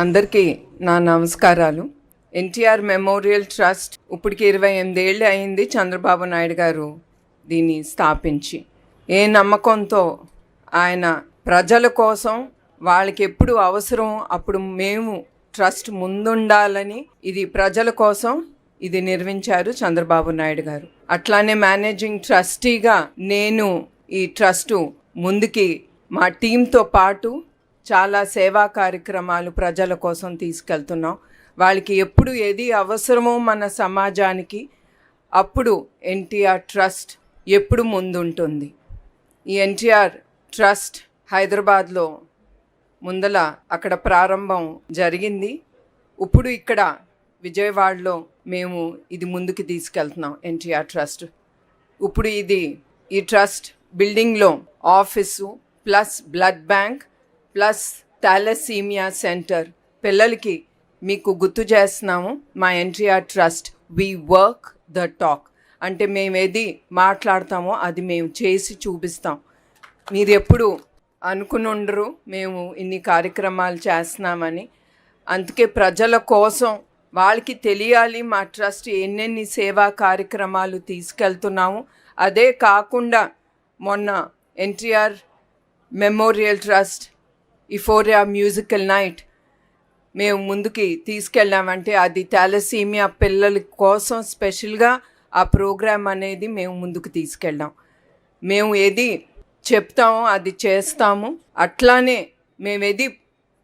అందరికీ నా నమస్కారాలు. ఎన్టీఆర్ మెమోరియల్ ట్రస్ట్ ఇప్పటికి ఇరవై ఎనిమిదేళ్ళు అయింది చంద్రబాబు నాయుడు గారు దీన్ని స్థాపించి. ఏ నమ్మకంతో ఆయన ప్రజల కోసం వాళ్ళకి ఎప్పుడు అవసరం అప్పుడు మేము ట్రస్ట్ ముందుండాలని ఇది ప్రజల కోసం ఇది నిర్మించారు చంద్రబాబు నాయుడు గారు. అట్లానే మేనేజింగ్ ట్రస్టీగా నేను ఈ ట్రస్టు ముందుకి మా టీంతో పాటు చాలా సేవా కార్యక్రమాలు ప్రజల కోసం తీసుకెళ్తున్నాం. వాళ్ళకి ఎప్పుడు ఏది అవసరమో మన సమాజానికి అప్పుడు ఎన్టీఆర్ ట్రస్ట్ ఎప్పుడు ముందుంటుంది. ఈ ఎన్టీఆర్ ట్రస్ట్ హైదరాబాద్లో ముందల అక్కడ ప్రారంభం జరిగింది. ఇప్పుడు ఇక్కడ విజయవాడలో మేము ఇది ముందుకు తీసుకెళ్తున్నాం ఎన్టీఆర్ ట్రస్ట్. ఇప్పుడు ఇది ఈ ట్రస్ట్ బిల్డింగ్లో office plus blood bank plus thalassaemia centre. పిల్లలకి మీకు గుర్తు చేస్తున్నాము మా NTR trust we work the talk అంటే మేము ఏది మాట్లాడతామో అది మేము చేసి చూపిస్తాం. మీరు ఎప్పుడు అనుకుని ఉండరు మేము ఇన్ని కార్యక్రమాలు చేస్తున్నామని. అందుకే ప్రజల కోసం వాళ్ళకి తెలియాలి మా ట్రస్ట్ ఎన్నెన్ని సేవా కార్యక్రమాలు తీసుకెళ్తున్నాము. అదే కాకుండా మొన్న NTR memorial trust euphoria musical night మేము ముందుకి తీసుకెళ్ళామంటే అది థాలసీమియా పిల్లల కోసం స్పెషల్గా ఆ ప్రోగ్రామ్ అనేది మేము ముందుకు తీసుకెళ్ళాం. మేము ఏది చెప్తామో అది చేస్తాము. అట్లానే మేము ఏది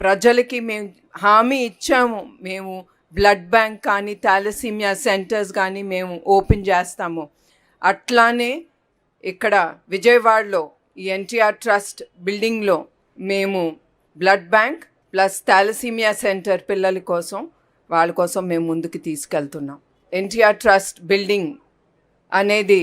ప్రజలకి మేము హామీ ఇచ్చాము. మేము బ్లడ్ బ్యాంక్ కానీ థాలసీమియా సెంటర్స్ కానీ మేము ఓపెన్ చేస్తాము. అట్లానే ఇక్కడ విజయవాడలో ఈ ఎన్టీఆర్ ట్రస్ట్ బిల్డింగ్లో మేము blood bank plus thalassaemia centre పిల్లల కోసం వాళ్ళ కోసం మేము ముందుకు తీసుకెళ్తున్నాం. ఎన్టీఆర్ ట్రస్ట్ బిల్డింగ్ అనేది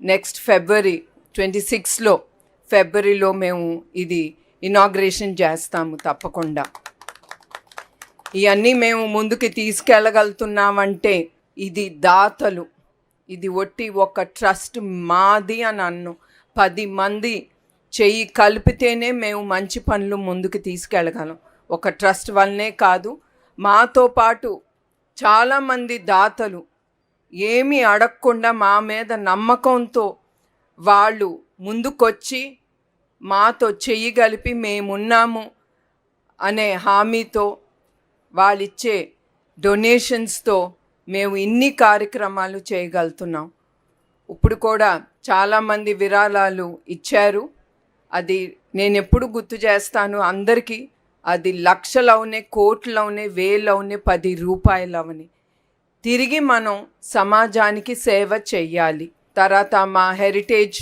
నెక్స్ట్ ఫిబ్రవరి ట్వంటీ సిక్స్లో ఫిబ్రవరిలో మేము ఇది ఇనాగ్రేషన్ చేస్తాము తప్పకుండా. ఇవన్నీ మేము ముందుకు తీసుకెళ్ళగలుగుతున్నామంటే ఇది దాతలు. ఇది ఒట్టి ఒక ట్రస్ట్ మాది అని అన్ను. పది మంది చెయ్యి కలిపితేనే మేము మంచి పనులు ముందుకు తీసుకెళ్ళగలం. ఒక ట్రస్ట్ వల్లనే కాదు మాతో పాటు చాలామంది దాతలు ఏమీ అడగకుండా మా మీద నమ్మకంతో వాళ్ళు ముందుకొచ్చి మాతో చెయ్యి కలిపి మేమున్నాము అనే హామీతో వాళ్ళిచ్చే డొనేషన్స్తో మేము ఇన్ని కార్యక్రమాలు చేయగలుగుతున్నాం. ఇప్పుడు కూడా చాలామంది విరాళాలు ఇచ్చారు. అది నేను ఎప్పుడు గుర్తు చేస్తాను అందరికీ అది లక్షలవునే కోట్లవునే వేలవునే పది రూపాయలవని. తిరిగి మనం సమాజానికి సేవ చెయ్యాలి. తర్వాత మా హెరిటేజ్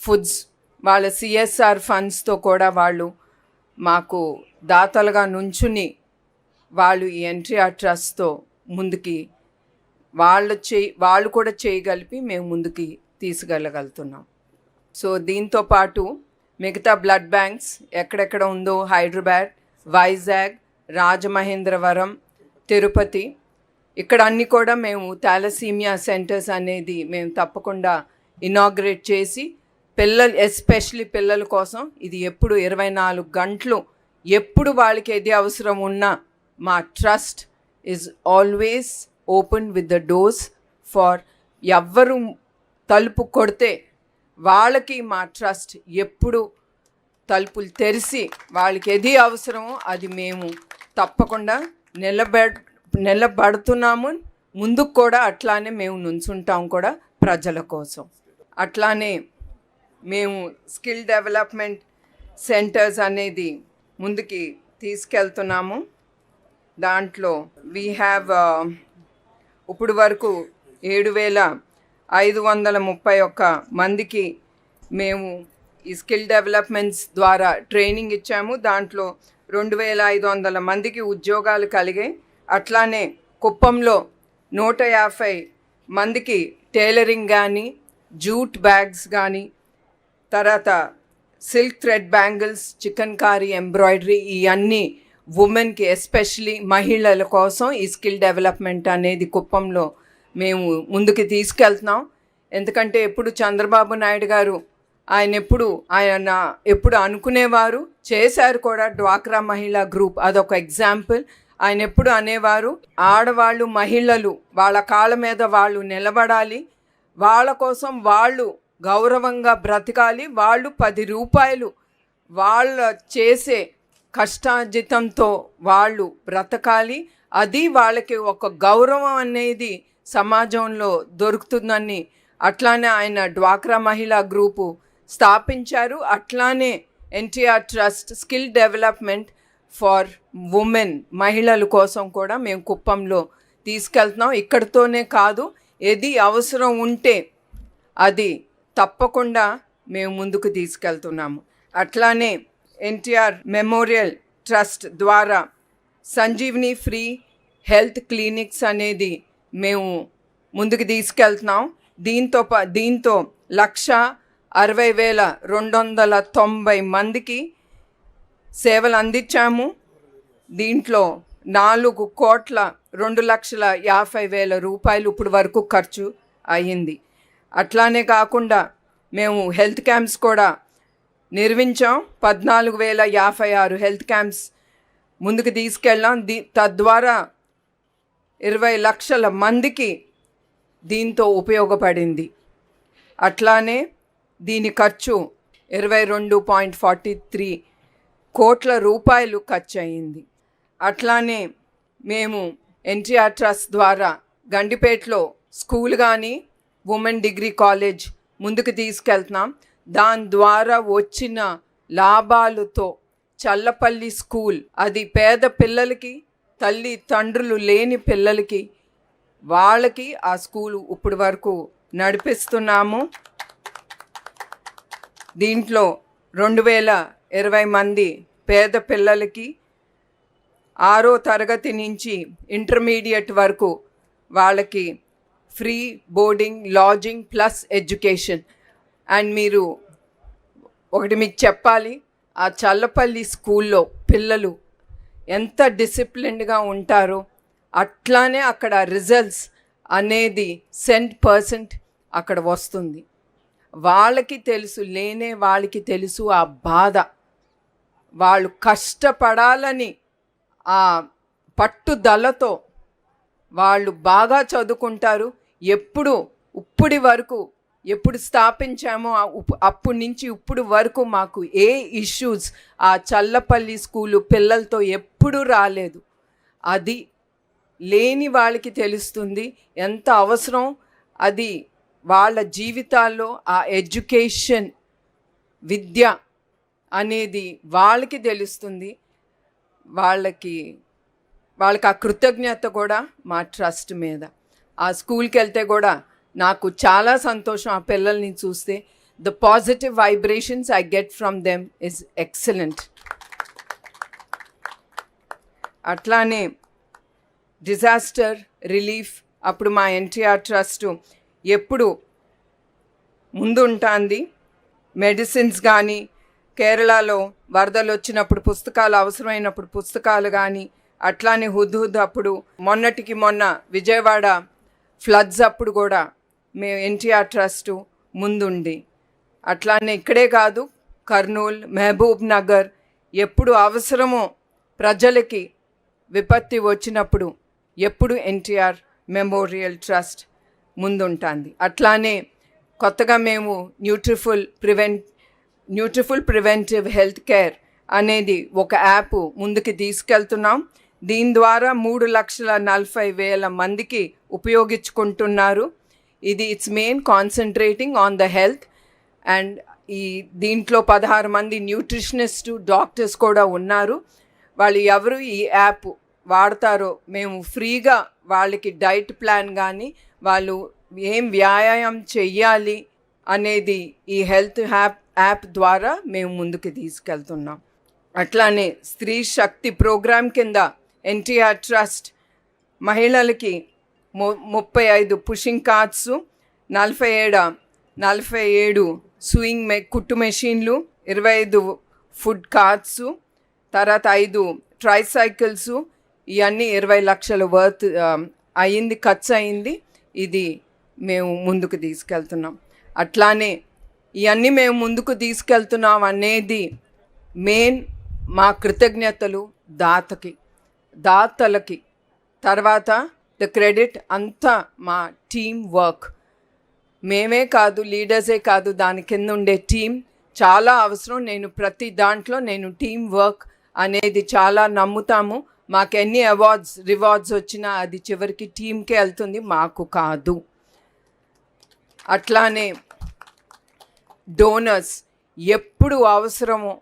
ఫుడ్స్ వాళ్ళ సిఎస్ఆర్ ఫండ్స్తో కూడా వాళ్ళు మాకు దాతలుగా నుంచుని వాళ్ళు ఈ ఎన్టీఆర్ ట్రస్ట్తో ముందుకి వాళ్ళు చేయి వాళ్ళు కూడా చేయగలిపి మేము ముందుకి తీసుకెళ్ళగలుగుతున్నాం. సో దీంతో పాటు మిగతా బ్లడ్ బ్యాంక్స్ ఎక్కడెక్కడ ఉందో హైదరాబాద్ వైజాగ్ రాజమహేంద్రవరం తిరుపతి. ఇక్కడ అన్నీ కూడా మేము థాలసీమియా సెంటర్స్ అనేది మేము తప్పకుండా ఇనాగ్రేట్ చేసి పిల్లలు ఎస్పెషలీ పిల్లల కోసం ఇది ఎప్పుడు ఇరవై నాలుగు గంటలు ఎప్పుడు వాళ్ళకి ఏది అవసరం ఉన్నా మా trust is always open with the doors for ఎవ్వరు తలుపు కొడితే వాళ్ళకి మా ట్రస్ట్ ఎప్పుడు తలుపులు తెరిచి వాళ్ళకి ఏది అవసరమో అది మేము తప్పకుండా నిలబె నిలబడుతున్నాము. ముందుకు కూడా అట్లానే మేము నుంచుంటాం కూడా ప్రజల కోసం. అట్లానే మేము స్కిల్ డెవలప్మెంట్ సెంటర్స్ అనేది ముందుకి తీసుకెళ్తున్నాము. దాంట్లో వీ హ్యావ్ ఇప్పుడు వరకు ఏడు వేల ఐదు వందల ముప్పై ఒక్క మందికి మేము ఈ స్కిల్ డెవలప్మెంట్స్ ద్వారా ట్రైనింగ్ ఇచ్చాము. దాంట్లో రెండు వేల ఐదు వందల మందికి ఉద్యోగాలు కలిగాయి. అట్లానే కుప్పంలో నూట యాభై మందికి టైలరింగ్ కానీ జూట్ బ్యాగ్స్ కానీ తర్వాత silk thread bangles chikankari embroidery ఇవన్నీ ఉమెన్కి ఎస్పెషలీ మహిళల కోసం ఈ స్కిల్ డెవలప్మెంట్ అనేది కుప్పంలో మేము ముందుకు తీసుకెళ్తున్నాం. ఎందుకంటే ఎప్పుడు చంద్రబాబు నాయుడు గారు ఆయన ఎప్పుడు ఆయన ఎప్పుడు అనుకునేవారు చేశారు కూడా డ్వాక్రా మహిళా గ్రూప్. అదొక ఎగ్జాంపుల్. ఆయన ఎప్పుడు అనేవారు ఆడవాళ్ళు మహిళలు వాళ్ళ కాళ్ళ మీద వాళ్ళు నిలబడాలి. వాళ్ళ కోసం వాళ్ళు గౌరవంగా బ్రతకాలి. వాళ్ళు పది రూపాయలు వాళ్ళ చేసే కష్టార్జితంతో వాళ్ళు బ్రతకాలి. అది వాళ్ళకి ఒక గౌరవం అనేది సమాజంలో దొరుకుతుందని అట్లానే ఆయన డ్వాక్రా మహిళా గ్రూపు స్థాపించారు. అట్లానే NTR trust skill development for women మహిళల కోసం కూడా మేము కుప్పంలో తీసుకెళ్తున్నాం. ఇక్కడితోనే కాదు ఏది అవసరం ఉంటే అది తప్పకుండా మేము ముందుకు తీసుకెళ్తున్నాము. అట్లానే ఎన్టీఆర్ మెమోరియల్ ట్రస్ట్ ద్వారా సంజీవిని ఫ్రీ హెల్త్ క్లినిక్స్ అనేది మేము ముందుకు తీసుకెళ్తున్నాం. దీంతో ప దీంతో లక్ష అరవై వేల రెండు వందల తొంభై మందికి సేవలు అందించాము. దీంట్లో నాలుగు కోట్ల రెండు లక్షల యాభై వేల రూపాయలు ఇప్పుడు వరకు ఖర్చు అయ్యింది. అట్లానే కాకుండా మేము హెల్త్ క్యాంప్స్ కూడా నిర్మించాం. పద్నాలుగు వేల యాభై ఆరు హెల్త్ క్యాంప్స్ ముందుకు తీసుకెళ్ళాం. దీ తద్వారా ఇరవై లక్షల మందికి దీంతో ఉపయోగపడింది. అట్లానే దీని ఖర్చు ఇరవై రెండు పాయింట్ ఫార్టీ త్రీ కోట్ల రూపాయలు ఖర్చు అయింది అట్లానే మేము ఎన్టీఆర్ ట్రస్ట్ ద్వారా గండిపేటలో స్కూల్ కానీ ఉమెన్ డిగ్రీ కాలేజ్ ముందుకు తీసుకెళ్తున్నాం. దాని ద్వారా వచ్చిన లాభాలతో చల్లపల్లి స్కూల్ అది పేద పిల్లలకి తల్లి తండ్రులు లేని పిల్లలకి వాళ్ళకి ఆ స్కూల్ ఇప్పుడు వరకు నడిపిస్తున్నాము. దీంట్లో రెండు వేల ఇరవై మంది పేద పిల్లలకి ఆరో తరగతి నుంచి ఇంటర్మీడియట్ వరకు వాళ్ళకి free boarding lodging plus education. And మీరు ఒకటి మీకు చెప్పాలి ఆ చల్లపల్లి స్కూల్లో పిల్లలు ఎంత డిసిప్లిన్డ్గా ఉంటారో అట్లానే అక్కడ రిజల్ట్స్ అనేది సెంట్ పర్సెంట్ అక్కడ వస్తుంది. వాళ్ళకి తెలుసు లేనే వాళ్ళకి తెలుసు ఆ బాధ. వాళ్ళు కష్టపడాలని ఆ పట్టుదలతో వాళ్ళు బాగా చదువుకుంటారు. ఎప్పుడు ఇప్పటి వరకు ఎప్పుడు స్థాపించామో అప్పటి నుంచి ఇప్పుడు వరకు మాకు ఏ ఇష్యూస్ ఆ చల్లపల్లి స్కూలు పిల్లలతో ఎప్పుడు రాలేదు. అది లేని వాళ్ళకి తెలుస్తుంది. ఎంత అవసరం అది వాళ్ళ జీవితాల్లో ఆ ఎడ్యుకేషన్ విద్య అనేది వాళ్ళకి తెలుస్తుంది. వాళ్ళకి వాళ్ళకి ఆ కృతజ్ఞత కూడా మా ట్రస్ట్ మీద. ఆ స్కూల్కి వెళ్తే కూడా నాకు చాలా సంతోషం ఆ పిల్లల్ని చూస్తే. The positive vibrations I get from them is excellent. అట్లానే డిజాస్టర్ రిలీఫ్ అప్పుడు మా ఎన్టీఆర్ ట్రస్ట్ ఎప్పుడు ముందుంటాంది. మెడిసిన్స్ కానీ కేరళలో వరదలు వచ్చినప్పుడు పుస్తకాలు అవసరమైనప్పుడు పుస్తకాలు కానీ అట్లానే హుద్హుద్ అప్పుడు మొన్నటికి మొన్న విజయవాడ ఫ్లడ్స్ అప్పుడు కూడా మేము ఎన్టీఆర్ ట్రస్ట్ ముందుండి అట్లానే ఇక్కడే కాదు కర్నూల్ మహబూబ్ నగర్ ఎప్పుడు అవసరమో ప్రజలకి విపత్తి వచ్చినప్పుడు ఎప్పుడు ఎన్టీఆర్ మెమోరియల్ ట్రస్ట్ ముందుంటుంది. అట్లానే కొత్తగా మేము Nutriful prevent Nutriful preventive health care అనేది ఒక యాప్ ముందుకు తీసుకెళ్తున్నాం. దీని ద్వారా మూడు లక్షల నలభై వేల మందికి ఉపయోగించుకుంటున్నారు. ఇది it's main concentrating on the health and ఈ దీంట్లో పదహారు మంది న్యూట్రిషనిస్టు డాక్టర్స్ కూడా ఉన్నారు. వాళ్ళు ఎవరు ఈ యాప్ వాడతారో మేము ఫ్రీగా వాళ్ళకి డైట్ ప్లాన్ కానీ వాళ్ళు ఏం వ్యాయామం చెయ్యాలి అనేది ఈ హెల్త్ యాప్ యాప్ ద్వారా మేము ముందుకు తీసుకెళ్తున్నాం. అట్లానే స్త్రీ శక్తి ప్రోగ్రాం కింద ఎన్టీఆర్ ట్రస్ట్ మహిళలకి ము ముప్పై ఐదు పుషింగ్ కార్డ్స్ నలభై ఏడ నలభై ఏడు స్వింగ్ మె కుట్టు మెషిన్లు ఇరవై ఐదు ఫుడ్ కార్డ్స్ తర్వాత ఐదు ట్రైసైకిల్స్ ఇవన్నీ ఇరవై లక్షల వర్త్ అయింది ఖర్చు అయింది. ఇది మేము ముందుకు తీసుకెళ్తున్నాం. అట్లానే ఇవన్నీ మేము ముందుకు తీసుకెళ్తున్నాం అనేది మెయిన్ మా కృతజ్ఞతలు దాతకి దాతలకి. తర్వాత ద క్రెడిట్ అంతా మా టీం వర్క్. మేమే కాదు లీడర్సే కాదు దాని కింద ఉండే టీం చాలా అవసరం నేను ప్రతి దాంట్లో నేను టీం వర్క్ అనేది చాలా నమ్ముతాము. మాకు ఎన్ని అవార్డ్స్ రివార్డ్స్ వచ్చినా అది చివరికి టీంకే వెళ్తుంది మాకు కాదు. అట్లానే డోనర్స్ ఎప్పుడు అవసరమో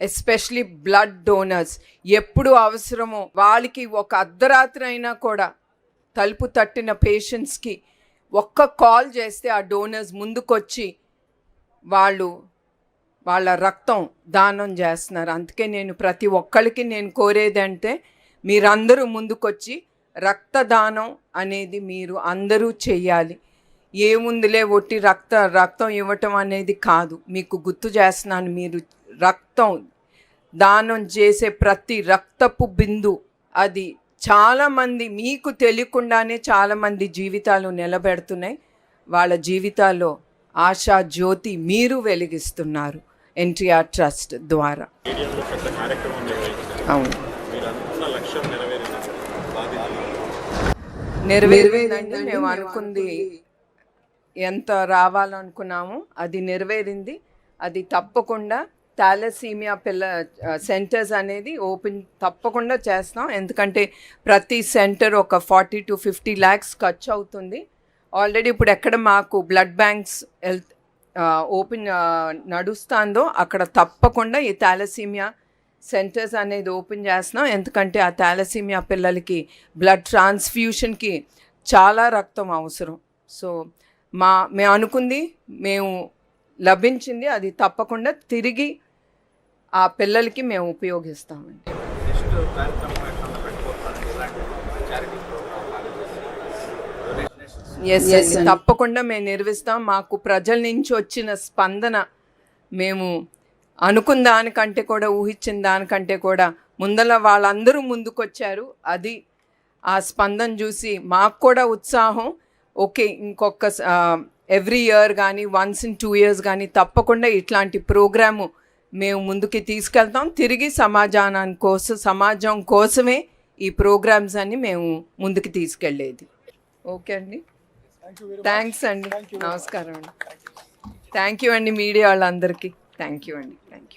ఎస్పెషలీ బ్లడ్ డోనర్స్ ఎప్పుడు అవసరమో వాళ్ళకి ఒక అర్ధరాత్రి అయినా కూడా తలుపు తట్టిన పేషెంట్స్కి ఒక్క కాల్ చేస్తే ఆ డోనర్స్ ముందుకొచ్చి వాళ్ళు వాళ్ళ రక్తం దానం చేస్తున్నారు. అందుకే నేను ప్రతి ఒక్కరికి నేను కోరేది అంటే మీరందరూ ముందుకొచ్చి రక్తదానం అనేది మీరు అందరూ చెయ్యాలి. ఏముందిలే ఒట్టి రక్త రక్తం ఇవ్వటం అనేది కాదు. మీకు గుర్తు చేస్తున్నాను మీరు రక్తం దానం చేసే ప్రతి రక్తపు బిందు అది చాలామంది మీకు తెలియకుండానే చాలామంది జీవితాలు నిలబెడుతున్నాయి. వాళ్ళ జీవితాల్లో ఆశా జ్యోతి మీరు వెలిగిస్తున్నారు. ఎన్టీఆర్ ట్రస్ట్ ద్వారా. అవును మీరు అనుకున్న లక్ష్యం నెరవేరింది బాధితులు నెరవేరిందండి. మేము అనుకుంది ఎంత రావాలనుకున్నాము అది నెరవేరింది. అది తప్పకుండా థాలసీమియా పిల్ల సెంటర్స్ అనేది ఓపెన్ తప్పకుండా చేస్తాం. ఎందుకంటే ప్రతి సెంటర్ ఒక ఫార్టీ టు ఫిఫ్టీ ల్యాక్స్ ఖర్చు అవుతుంది. ఆల్రెడీ ఇప్పుడు ఎక్కడ మాకు బ్లడ్ బ్యాంక్స్ హెల్త్ ఓపెన్ నడుస్తుందో అక్కడ తప్పకుండా ఈ థాలసీమియా సెంటర్స్ అనేది ఓపెన్ చేస్తున్నాం. ఎందుకంటే ఆ థాలసీమియా పిల్లలకి బ్లడ్ ట్రాన్స్ఫ్యూషన్కి చాలా రక్తం అవసరం. సో మా మేము అనుకుంది మేము లభించింది అది తప్పకుండా తిరిగి ఆ పిల్లలకి మేము ఉపయోగిస్తామండి. ఎస్ ఎస్ తప్పకుండా మేము నిర్వహిస్తాం. మాకు ప్రజల నుంచి వచ్చిన స్పందన మేము అనుకున్న దానికంటే కూడా ఊహించిన దానికంటే కూడా ముందల వాళ్ళందరూ ముందుకొచ్చారు. అది ఆ స్పందన చూసి మాకు కూడా ఉత్సాహం. ఓకే ఇంకొక ఎవ్రీ ఇయర్ కానీ వన్స్ ఇన్ టూ ఇయర్స్ కానీ తప్పకుండా ఇట్లాంటి ప్రోగ్రాము మేము ముందుకి తీసుకెళ్తాం. తిరిగి సమాజానాని కోసం సమాజం కోసమే ఈ ప్రోగ్రామ్స్ అన్ని మేము ముందుకు తీసుకెళ్ళేది. ఓకే అండి. థ్యాంక్స్ అండి. నమస్కారం అండి. థ్యాంక్ యూ అండి మీడియా వాళ్ళందరికీ. థ్యాంక్ యూ అండి. Thank you